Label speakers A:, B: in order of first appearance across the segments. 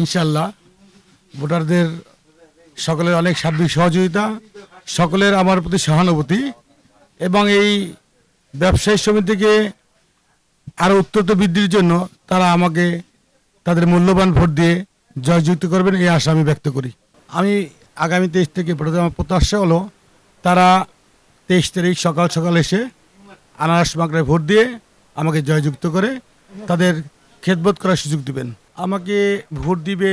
A: ইনশাল্লাহ ভোটারদের সকলের অনেক সার্বিক সহযোগিতা, সকলের আমার প্রতি সহানুভূতি এবং এই ব্যবসায়ী সমিতিকে আরও উত্তর বৃদ্ধির জন্য তারা আমাকে তাদের মূল্যবান ভোট দিয়ে জয়যুক্ত করবেন এই আশা আমি ব্যক্ত করি। আমি আগামী তেইশ থেকে ভোটারদের আমার প্রত্যাশা হলো, তারা তেইশ তারিখ সকাল সকাল এসে আনারস মাকড়ায় ভোট দিয়ে আমাকে জয়যুক্ত করে তাদের খেদবোধ করার সুযোগ দিবেন। আমাকে ভোট দিবে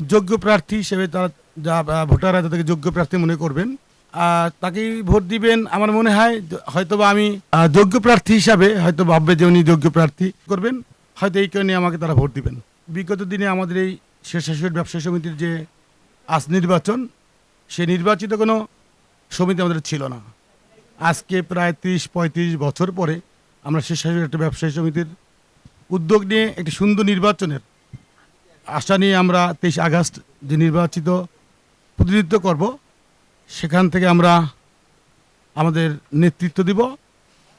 A: যোগ্য প্রার্থী হিসেবে তারা যা ভোটাররা তাদেরকে যোগ্য প্রার্থী মনে করবেন। আর তাকেই ভোট দিবেন আমার মনে হয় হয়তোবা আমি যোগ্য প্রার্থী হিসাবে হয়তো ভাববে যে উনি যোগ্য প্রার্থী করবেন। হয়তো এই কারণে আমাকে তারা ভোট দিবেন। বিগত দিনে আমাদের এই স্বেচ্ছাসেবী ব্যবসায়ী সমিতির যে আজ নির্বাচন সে নির্বাচিত কোনো সমিতি আমাদের ছিল না। আজকে প্রায় তিরিশ পঁয়ত্রিশ বছর পরে আমরা স্বেচ্ছাসেবী একটা ব্যবসায়ী সমিতির উদ্যোগ নিয়ে একটি সুন্দর নির্বাচনের আশা নিয়ে আমরা তেইশ আগস্ট যে নির্বাচিত প্রতিনিধিত্ব করব, সেখান থেকে আমরা আমাদের নেতৃত্ব দিব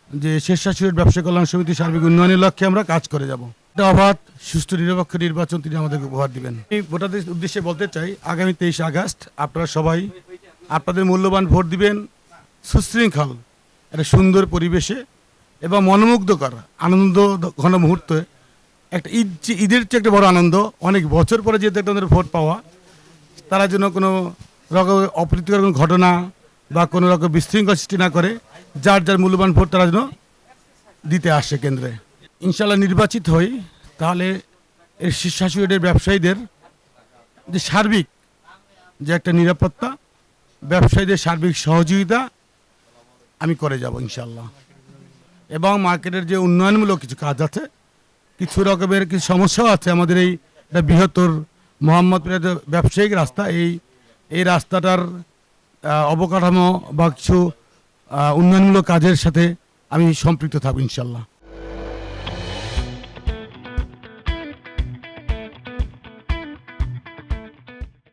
A: যে স্বেচ্ছাসেবী ব্যবসা কল্যাণ সমিতি সার্বিক উন্নয়নের লক্ষ্যে আমরা কাজ করে যাব। একটা অবাধ, সুষ্ঠু, নিরপেক্ষ নির্বাচন তিনি আমাদেরকে উপহার দিবেন। আমি ভোটারদের উদ্দেশ্যে বলতে চাই, আগামী তেইশ আগস্ট আপনারা সবাই আপনাদের মূল্যবান ভোট দিবেন সুশৃঙ্খল, একটা সুন্দর পরিবেশে এবং মনোমুগ্ধকর আনন্দ ঘন মুহূর্তে। একটা ঈদ ঈদের চেয়ে একটা বড় আনন্দ, অনেক বছর পরে যেহেতু একটা ভোট পাওয়া, তারা যেন কোনো রকম অপ্রীতিকর কোনো ঘটনা বা কোনো রকম বিশৃঙ্খল সৃষ্টি না করে, যার যার মূল্যবান ভোট তারা যেন দিতে আসে কেন্দ্রে। ইনশাল্লাহ নির্বাচিত হই, তাহলে এর শীর্ষাসীদের ব্যবসায়ীদের যে সার্বিক যে একটা নিরাপত্তা, ব্যবসায়ীদের সার্বিক সহযোগিতা আমি করে যাব ইনশাল্লাহ এবং মার্কেটের যে উন্নয়নমূলক কিছু কাজ আছে, কিছু রকমের কিছু সমস্যাও আছে। আমাদের এই বৃহত্তর মোহাম্মদপুরের যে ব্যবসায়িক রাস্তা, এই এই রাস্তাটার অবকাঠামো বা কিছু উন্নয়নমূলক কাজের সাথে আমি সম্পৃক্ত থাকব ইনশাল্লাহ।